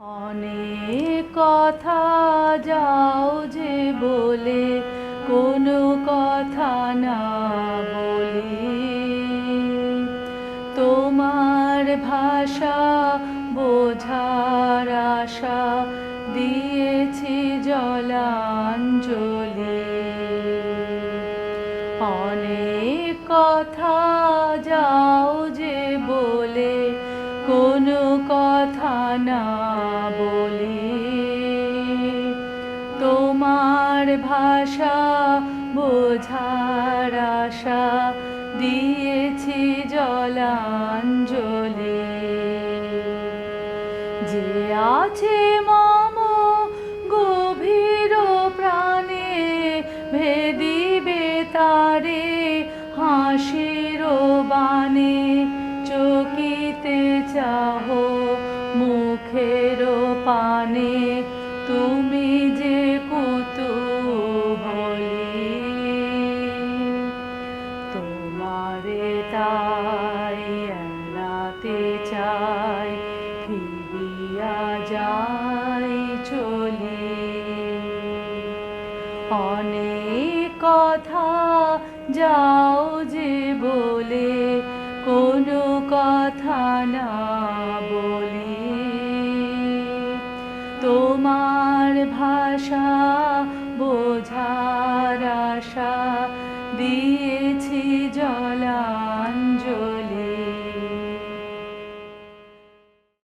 অনেক কথা যাও যে বলে, কোনো কথা না বলি। তোমার ভাষা বোঝার আশা দিয়েছি জলাঞ্জলি। অনেক কথা যাও যে না বলি। তোমার ভাষা বোঝার আশা দিয়েছি জলাঞ্জলি। যে আছে মম গভীর প্রাণে, ভেদিবে তারে হাসির বাণে। পানে তুমি যে কুতুহলী তোমারে তাই এলাতে চাই, ফিরিয়া যাই চলি। অনেক কথা যাও যে বলে, কোনো কথা না তোমার ভাষা বোঝার আশা দিয়েছি জলাঞ্জলি।